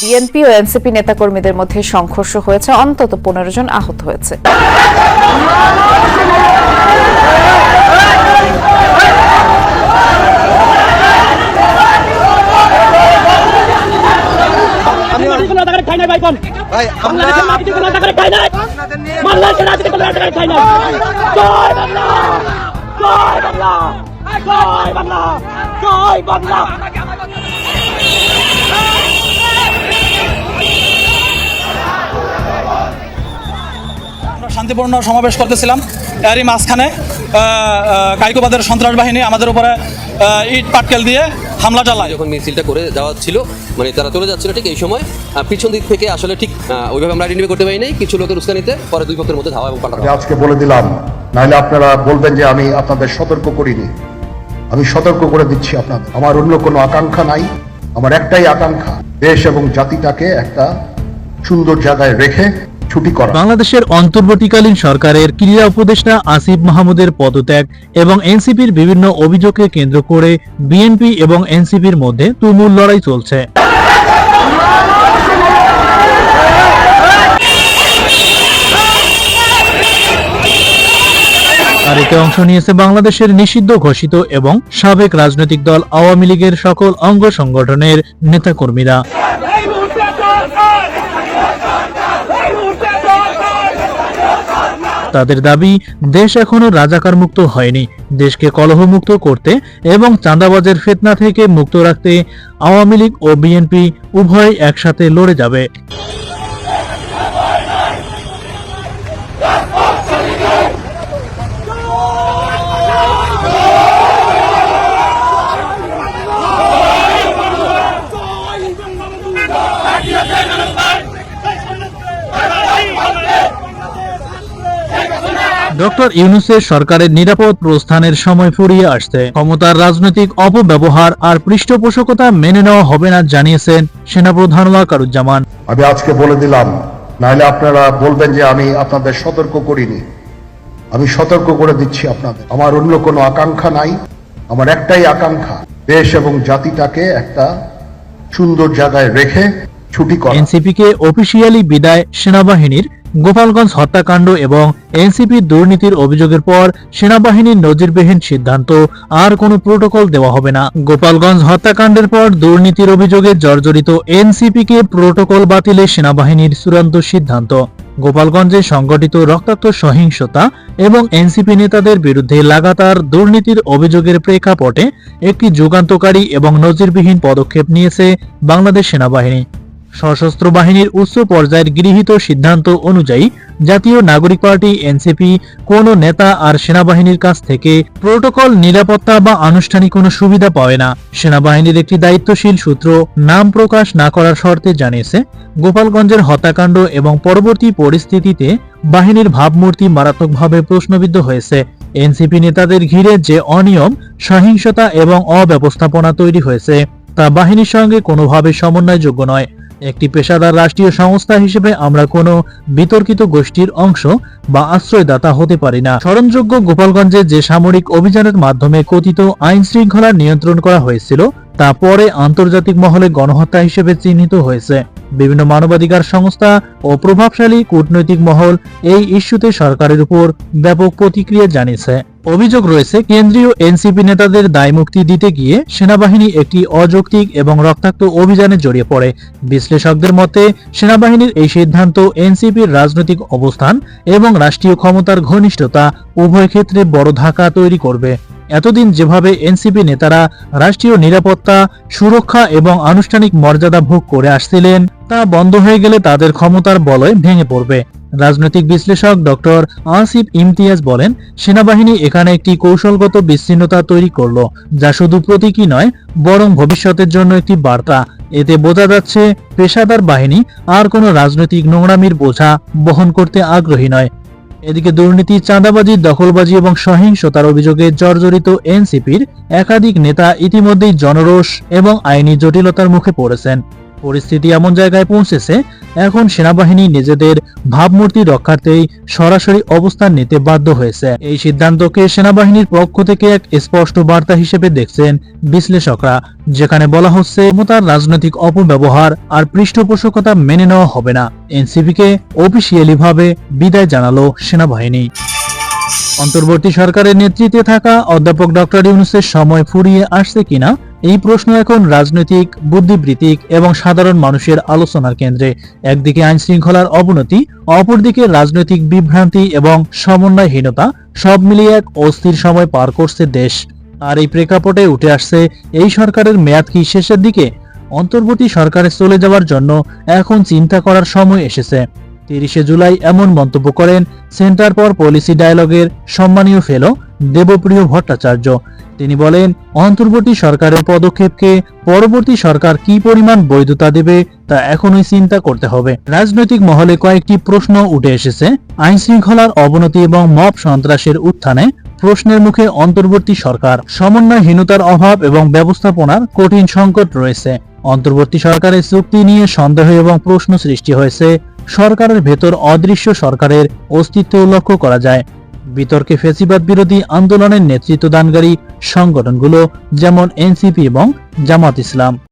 BNP ও NCP নেতাকর্মীদের মধ্যে সংঘর্ষ হয়েছে। অন্তত পনেরো জন আহত হয়েছে। আমি কোনো টাকা খাই শান্তিপূর্ণ সমাবেশ করতেছিলাম। এরই মাঝখানে কাইকোবাদের সন্ত্রাস বাহিনী আমাদের উপরে ইট পাটকেল দিয়ে হামলা চালায়। যখন মিছিলটা করে যাওয়া ছিল মানে তারা চলে যাচ্ছিল ঠিক এই সময় পিছন দিক থেকে আসলে ঠিক ওইভাবে আমরা আইডেন্টিফাই করতে পারি নাই কিছু লোকের উস্কানিতে পরে দুই পক্ষের মধ্যে ধাওয়া এবং পাল্টা আজকে বলে দিলাম নাহলে আপনারা বলবেন যে আমি আপনাদের সতর্ক করিনি। আমি সতর্ক করে দিচ্ছি আপনাদের। আমার অন্য কোনো আকাঙ্ক্ষা নাই। আমার একটাই আকাঙ্ক্ষা দেশ এবং জাতিটাকে একটা সুন্দর জায়গায় রেখে ছুটি করা। বাংলাদেশের অন্তর্বর্তীকালীন সরকারের ক্রীড়া উপদেষ্টা আসিফ মাহমুদের পদত্যাগ এবং এনসিপির বিভিন্ন অভিযোগকে কেন্দ্র করে বিএনপি এবং এনসিপির মধ্যে তুমুল লড়াই চলছে। আর এতে অংশ নিয়েছে বাংলাদেশের নিষিদ্ধ ঘোষিত এবং সাবেক রাজনৈতিক দল আওয়ামী লীগের সকল অঙ্গ সংগঠনের নেতাকর্মীরা এই মুহূর্তে সরকার এই মুহূর্তে সরকার তাদের দাবি, দেশ এখনও রাজাকার মুক্ত হয়নি। দেশকে কলহমুক্ত করতে এবং চাঁদাবাজের ফেতনা থেকে মুক্ত রাখতে আওয়ামী লীগ ও বিএনপি উভয় একসাথে লড়ে যাবে। ডক্টর ইউনুসের সরকারের নিরাপদ প্রস্থানের সময় ফুরিয়ে আসছে। ক্ষমতার রাজনৈতিক অপব্যবহার আর পৃষ্ঠপোষকতা মেনে নেওয়া হবে না জানিয়েছেন সেনাপ্রধান ওয়াকারুজ্জামান। আমি আজকে বলে দিলাম নাহলে আপনারা বলবেন যে আমি আপনাদের সতর্ক করিনি। আমি সতর্ক করে দিচ্ছি আপনাদের। আমার অন্য কোনো আকাঙ্ক্ষা নাই। আমার একটাই আকাঙ্ক্ষা দেশ এবং জাতিটাকে একটা সুন্দর জায়গায় রেখে ছুটি করা। এনসিপি কে অফিসিয়ালি বিদায় সেনাবাহিনীর গোপালগঞ্জ হত্যাকাণ্ড এবং এনসিপি দুর্নীতির অভিযোগের পর সেনাবাহিনীর নজিরবিহীন সিদ্ধান্ত, আর কোনো প্রোটোকল দেওয়া হবে না। গোপালগঞ্জ হত্যাকাণ্ডের পর দুর্নীতির অভিযোগে জর্জরিত এনসিপি কে প্রোটোকল বাতিলে সেনাবাহিনীর চূড়ান্ত সিদ্ধান্ত। গোপালগঞ্জে সংগঠিত রক্তাক্ত সহিংসতা এবং এনসিপি নেতাদের বিরুদ্ধে লাগাতার দুর্নীতির অভিযোগের প্রেক্ষাপটে একটি যুগান্তকারী এবং নজিরবিহীন পদক্ষেপ নিয়েছে বাংলাদেশ সেনাবাহিনী। সশস্ত্র বাহিনীর উচ্চ পর্যায়ের গৃহীত সিদ্ধান্ত অনুযায়ী জাতীয় নাগরিক পার্টি, এনসিপি, কোনো নেতা আর সেনাবাহিনীর কাছ থেকে প্রোটোকল, নিরাপত্তা বা আনুষ্ঠানিক কোনো সুবিধা পাবে না। সেনাবাহিনীর একটি দায়িত্বশীল সূত্র নাম প্রকাশ না করার শর্তে জানিয়েছে, গোপালগঞ্জের হত্যাকাণ্ড এবং পরবর্তী পরিস্থিতিতে বাহিনীর ভাবমূর্তি মারাত্মকভাবে প্রশ্নবিদ্ধ হয়েছে। এনসিপি নেতাদের ঘিরে যে অনিয়ম, সহিংসতা এবং অব্যবস্থাপনা তৈরি হয়েছে, তা বাহিনীর সঙ্গে কোনোভাবে সমন্বয়যোগ্য নয়। একটি পেশাদার রাষ্ট্রীয় সংস্থা হিসেবে আমরা কোনো বিতর্কিত গোষ্ঠীর অংশ বা আশ্রয়দাতা হতে পারি না। স্মরণযোগ্য গোপালগঞ্জে যে সামরিক অভিযানের মাধ্যমে কথিত আইন শৃঙ্খলা নিয়ন্ত্রণ করা হয়েছিল তা পরে আন্তর্জাতিক মহলে গণহত্যা হিসেবে চিহ্নিত হয়েছে। বিভিন্ন মানবাধিকার সংস্থা ও প্রভাবশালী কূটনৈতিক মহল এই ইস্যুতে সরকারের উপর ব্যাপক প্রতিক্রিয়া জানিয়েছে। অভিযোগ রয়েছে, কেন্দ্রীয় এনসিপি নেতাদের দায়মুক্তি দিতে গিয়ে সেনাবাহিনী একটি অযৌক্তিক এবং রক্তাক্ত অভিযানে জড়িয়ে পড়ে। বিশ্লেষকদের মতে, সেনাবাহিনীর এই সিদ্ধান্ত এনসিপির রাজনৈতিক অবস্থান এবং রাষ্ট্রীয় ক্ষমতার ঘনিষ্ঠতা উভয় ক্ষেত্রে বড় ধাক্কা তৈরি করবে। এতদিন যেভাবে এনসিপি নেতারা রাষ্ট্রীয় নিরাপত্তা, সুরক্ষা এবং আনুষ্ঠানিক মর্যাদা ভোগ করে আসছিলেন, তা বন্ধ হয়ে গেলে তাদের ক্ষমতার বলয় ভেঙে পড়বে। রাজনৈতিক বিশ্লেষক ডক্টর আসিফ ইমতিয়াজ বলেন, সেনাবাহিনী এখানে একটি কৌশলগত বিচ্ছিন্নতা তৈরি করল, যা শুধু প্রতীকী নয়, বরং ভবিষ্যতের জন্য একটি বার্তা। এতে বোঝা যাচ্ছে, পেশাদার বাহিনী আর কোনো রাজনৈতিক নোংরামির বোঝা বহন করতে আগ্রহী নয়। এদিকে দুর্নীতি, চাঁদাবাজি, দখলবাজি এবং সহিংসতার অভিযোগে জর্জরিত এনসিপির একাধিক নেতা ইতিমধ্যেই জনরোষ এবং আইনি জটিলতার মুখে পড়েছেন। পরিস্থিতি এমন জায়গায় পৌঁছেছে, এখন সেনাবাহিনী নিজেদের ভাবমূর্তি রক্ষার্থেই সরাসরি অবস্থান নিতে বাধ্য হয়েছে। এই সিদ্ধান্তকে সেনাবাহিনীর পক্ষ থেকে এক স্পষ্ট বার্তা হিসেবে দেখছেন বিশ্লেষকরা, যেখানে বলা হচ্ছে, ক্ষমতার রাজনৈতিক অপব্যবহার আর পৃষ্ঠপোষকতা মেনে নেওয়া হবে না। এনসিপিকে অফিসিয়ালি ভাবে বিদায় জানালো সেনাবাহিনী। অন্তর্বর্তী সরকারের নেতৃত্বে থাকা অধ্যাপক ডক্টর ইউনুসের সময় ফুরিয়ে আসছে কিনা এই প্রশ্ন এখন রাজনৈতিক, বুদ্ধিবৃত্তিক এবং সাধারণ মানুষের আলোচনার কেন্দ্রে। একদিকে আইন শৃঙ্খলার অবনতি, অপরদিকে রাজনৈতিক বিভ্রান্তি এবং সমন্বয়হীনতা, সব মিলিয়ে এক অস্থির সময় পার করছে দেশ। আর এই প্রেক্ষাপটে উঠে আসছে, এই সরকারের মেয়াদ কি শেষের দিকে? অন্তর্বর্তী সরকারে চলে যাওয়ার জন্য এখন চিন্তা করার সময় এসেছে। তিরিশে জুলাই এমন মন্তব্য করেন, সেন্টার ফর পলিসি ডায়ালগের সম্মানীয় ফেলো দেবপ্রিয় ভট্টাচার্য। তিনি বলেন, অন্তর্বর্তী সরকারের পদক্ষেপকে পরবর্তী সরকার কি পরিমাণ বৈধতা দেবে তা এখনই চিন্তা করতে হবে। রাজনৈতিক মহলে কয়েকটি প্রশ্ন উঠে এসেছে। আইন শৃঙ্খলার অবনতি এবং মব সন্ত্রাসের উত্থানে প্রশ্নের মুখে অন্তর্বর্তী সরকার। সমন্বয়হীনতার অভাব এবং ব্যবস্থাপনার কঠিন সংকট রয়েছে। অন্তর্বর্তী সরকারের চুক্তি নিয়ে সন্দেহ এবং প্রশ্ন সৃষ্টি হয়েছে। সরকারের ভেতর অদৃশ্য সরকারের অস্তিত্ব লক্ষ্য করা যায়। বিতর্কে ফেসিবাদ বিরোধী আন্দোলনের নেতৃত্ব দানকারী সংগঠনগুলো যেমন এনসিপি এবং জামাত ইসলাম।